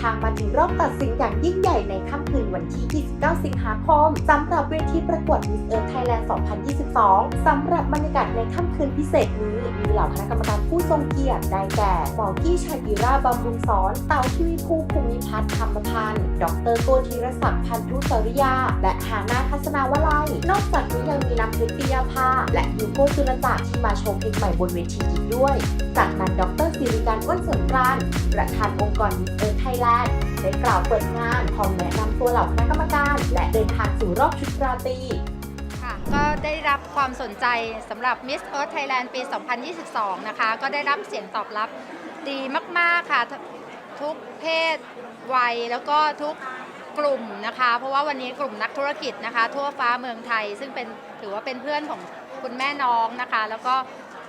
ทางมาถึงรอบตัดสินอย่างยิ่งใหญ่ในค่ำคืนวันที่ 29 สิงหาคมสำหรับเวทีประกวด Miss Earth Thailand 2022 สำหรับบรรยากาศในค่ำคืนพิเศษนี้ มีเหล่าคณะกรรมการผู้ทรงเกียรติได้แก่หมอกี้ชัยอิราบำรุงสอน เต่าทีวีภูภูมิพัฒน์ธรรมพันธ์ ดรโกธีรศักดิ์พันธุสริยา และหานาทัศนาวลัย นอกจากนี้ยังมีน้ำเพชรปิยาภา และยูโกจุลจักรที่มาชว์เพลงใหม่บนเวทีอีกด้วย จากนั้นดรสิริการอ้วนสนกรานประธานองค์กรมิสเอิร์ไทยแลนด์ได้กล่าวเปิดงานพร้อมแนะนำตัวเหล่าคณะกรรมการ และเดินทางสู่รอบชุดราตรีค่ะก็ได้รับความสนใจสำหรับ Miss Earth Thailand ปี 2022 นะคะ ก็ได้รับเสียงตอบรับดีมาก ๆ ค่ะ ทุกเพศวัยแล้วก็ทุกกลุ่มนะคะ เพราะว่าวันนี้กลุ่มนักธุรกิจนะคะ ทั่วฟ้าเมืองไทย ซึ่งเป็นถือว่าเป็นเพื่อนของคุณแม่น้องนะคะ แล้วก็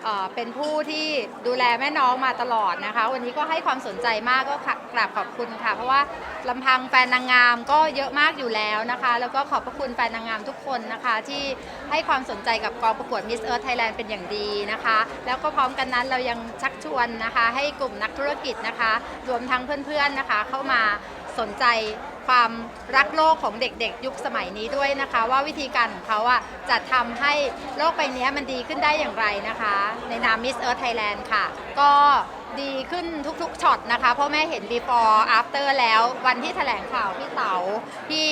เอ่อเป็นผู้ที่ดูแลแม่น้องมาตลอดนะคะ วันนี้ก็ให้ความสนใจมากก็กราบขอบคุณค่ะ เพราะว่าลำพังแฟนนางงามก็เยอะมากอยู่แล้วนะคะ แล้วก็ขอบพระคุณแฟนนางงามทุกคนนะคะ ที่ให้ความสนใจกับกองประกวด Miss Earth Thailand เป็นอย่างดีนะคะ แล้วก็พร้อมกันนั้นเรายังชักชวนนะคะ ให้กลุ่มนักธุรกิจนะคะ รวมทั้งเพื่อนๆนะคะ เข้ามาสนใจ ความรักโลกของเด็กๆ ยุคสมัยนี้ด้วยนะคะ ว่าวิธีการของเขาอะจะทำให้โลกใบนี้มันดีขึ้นได้อย่างไรนะคะ ในนาม Miss Earth Thailand ค่ะ ก็ดีขึ้นทุกๆช็อตนะคะ เพราะแม่เห็น before after แล้ววันที่แถลงข่าวพี่เต๋าพี่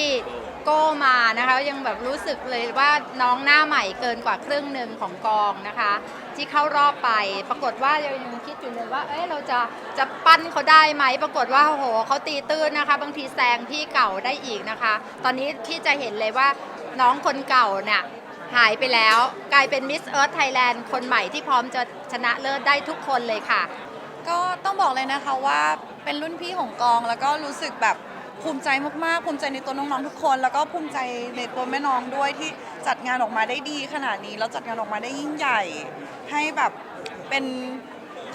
โก้มานะคะ ยังแบบรู้สึกเลยว่าน้องหน้าใหม่เกินกว่าครึ่งหนึ่งของกองนะคะ ที่เข้ารอบไปปรากฏว่าเรายังคิดอยู่เลยว่า เอ้ยเราจะจะปั้นเขาได้ไหมปรากฏว่าโอ้โหเขาตีตื้นนะคะ บางทีแซงพี่เก่าได้อีกนะคะ ตอนนี้พี่จะเห็นเลยว่าน้องคนเก่าเนี่ยหายไปแล้วกลายเป็นมิสเอิร์ธไทยแลนด์คนใหม่ที่พร้อมจะชนะเลิศได้ทุกคนเลยค่ะ ก็ต้องบอกเลยนะคะว่าเป็นรุ่นพี่ของกองแล้วก็รู้สึกแบบ ภูมิใจมากๆ ภูมิใจในตัวน้องๆทุกคน แล้วก็ภูมิใจในตัวแม่น้องด้วยที่จัดงานออกมาได้ดีขนาดนี้แล้วจัดงานออกมาได้ยิ่งใหญ่ ให้แบบเป็น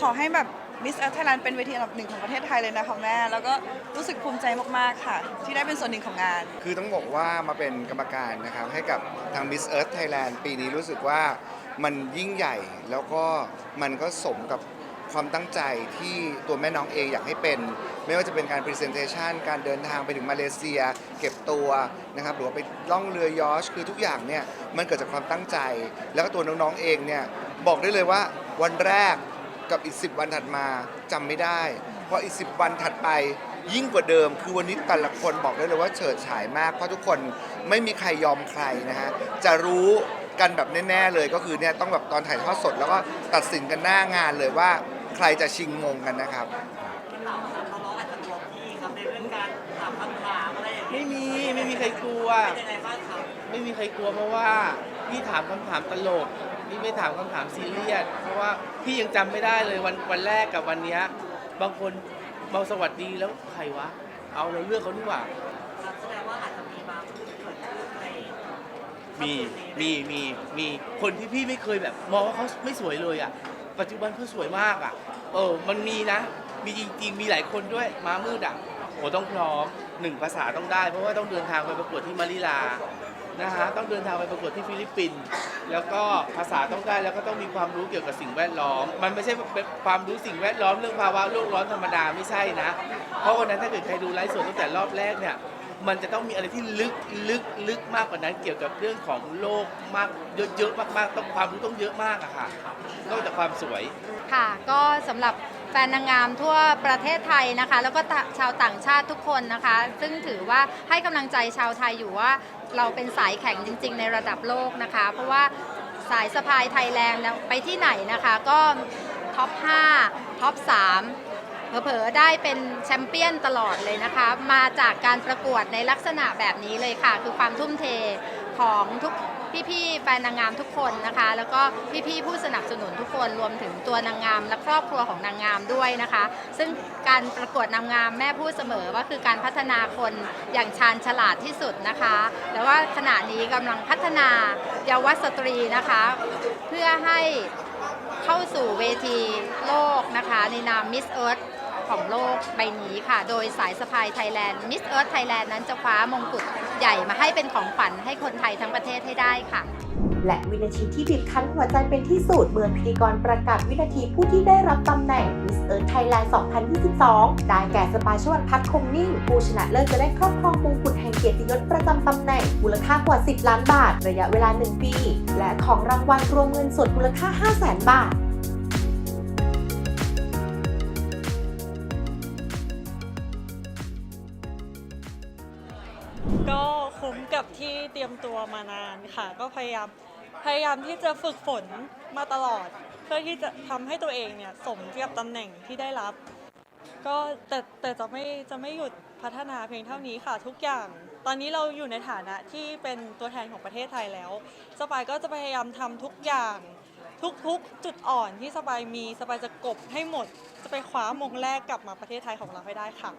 ขอให้แบบมิสเอ r ร์ไทยแลนด์เป็นเวทีอันดับหนึ่งของประเทศไทยเลยนะคะแม่ แล้วก็รู้สึกภูมิใจมากๆค่ะ ที่ได้เป็นส่วนหนึ่งของงาน คือต้องบอกว่ามาเป็นกรรมการนะครับให้กับทาง Miss Earth Thailand ปีนี้รู้สึกว่ามันยิ่งใหญ่แล้วก็มันก็สมกับ ความตั้งใจที่ตัวแม่น้องเองอยากให้เป็น ไม่ว่าจะเป็นการ Presentation การเดินทางไปถึงมาเลเซีย เก็บตัวนะครับหรือว่าไปล่องเรือยอชคือทุกอย่างเนี่ยมันเกิดจากความตั้งใจ แล้วก็ตัวน้องๆเองเนี่ยบอกได้เลยว่าวันแรกกับอีก 10 วันถัดมาจำไม่ได้ เพราะอีก 10 วันถัดไปยิ่งกว่าเดิม คือวันนี้แต่ละคนบอกได้เลยว่าเฉิดฉายมาก เพราะทุกคนไม่มีใครยอมใครนะฮะ จะรู้กันแบบแน่ ๆ เลยก็คือเนี่ยต้องแบบตอนถ่ายทอดสด แล้วก็ตัดสินกันหน้างานเลยว่า ใครจะชิงมงกันนะครับไม่มีไม่มีใครกลัวไม่มีใครกลัวเพราะว่าพี่ถามคำถามตลกพี่ไม่ถามคำถามซีเรียสเพราะว่าพี่ยังจำไม่ได้เลยวันวันแรกกับวันเนี้ยบางคนเบาสวัสดีแล้วใครวะ เอาเราเลือกเขาดีกว่ามีมีมีมีคนที่พี่ไม่เคยแบบ มองว่าเขาไม่สวยเลยอะ ปัจจุบันเขาสวยมากอะ เออ มันมีนะ มีจริงๆ มีหลายคนด้วย ม้ามืดอะโอ้ต้องพร้อมหนึ่งภาษาต้องได้ เพราะว่าต้องเดินทางไปประกวดที่มะนิลา นะฮะ ต้องเดินทางไปประกวดที่ฟิลิปปินส์ แล้วก็ภาษาต้องได้ แล้วก็ต้องมีความรู้เกี่ยวกับสิ่งแวดล้อม มันไม่ใช่เป็นความรู้สิ่งแวดล้อมเรื่องภาวะโลกร้อนธรรมดาไม่ใช่นะ เพราะวันนั้นถ้าเกิดใครดูไลฟ์สดตั้งแต่รอบแรกเนี่ย มันจะต้องมีอะไรที่ลึกลึกลึกมากกว่านั้น เกี่ยวกับเรื่องของโลกมากเยอะๆมากๆ ต้องความรู้ต้องเยอะมากอะค่ะนอกจากความสวย ค่ะก็สำหรับแฟนนางงามทั่วประเทศไทยนะคะ แล้วก็ตะชาวต่างชาติทุกคนนะคะ ซึ่งถือว่าให้กำลังใจชาวไทยอยู่ว่าเราเป็นสายแข่งจริง ๆ ในระดับโลกนะคะ เพราะว่าสายสะพายไทยแลนด์ไปที่ไหนนะคะก็ท็อป 5 ท็อป 3 เผลอๆได้เป็นแชมเปี้ยนตลอดเลยนะคะ มาจากการประกวดในลักษณะแบบนี้เลยค่ะ คือความทุ่มเทของทุกพี่ๆแฟนนางงามทุกคนนะคะ แล้วก็พี่ๆผู้สนับสนุนทุกคนรวมถึงตัวนางงาม และครอบครัวของนางงามด้วยนะคะ ซึ่งการประกวดนางงามแม่พูดเสมอว่าคือการพัฒนาคนอย่างชาญฉลาดที่สุดนะคะแล้วว่าขณะนี้กำลังพัฒนาเยาวสตรีนะคะ เพื่อให้เข้าสู่เวทีโลกนะคะ ในนาม Miss Earth ของโลกใบนี้ค่ะ โดยสายสะพายไทยแลนด์ Miss Earth Thailand นั้นจะคว้ามงกุฎใหญ่มาให้เป็นของขวัญให้คนไทยทั้งประเทศให้ได้ค่ะ และวินาทีที่บีบคั้นหัวใจเป็นที่สุดเมื่อพิธีกรประกาศวินาทีผู้ที่ได้รับตำแหน่ง Miss Earth Thailand 2022 ได้แก่สปายชวันพัฒน์คงนิ่ง ผู้ชนะเลิศจะได้ครอบครองมงกุฎแห่งเกียรติยศประจำตำแหน่งมูลค่ากว่า 10 ล้านบาท ระยะเวลา 1 ปี และของรางวัลรวมเงินสดมูลค่า 5 0 0 0 0 0 บาท กับที่เตรียมตัวมานานค่ะ ก็พยายามพยายามที่จะฝึกฝนมาตลอด เพื่อที่จะทำให้ตัวเองเนี่ยสมกับตำแหน่งที่ได้รับ ก็แต่แต่จะไม่จะไม่หยุดพัฒนาเพียงเท่านี้ค่ะ ทุกอย่าง ตอนนี้เราอยู่ในฐานะที่เป็นตัวแทนของประเทศไทยแล้ว สปายก็จะพยายามทำทุกอย่างทุกๆ จุดอ่อนที่สปายมีสปายจะกบให้หมด จะไปคว้ามงแรกกลับมาประเทศไทยของเราให้ได้ค่ะ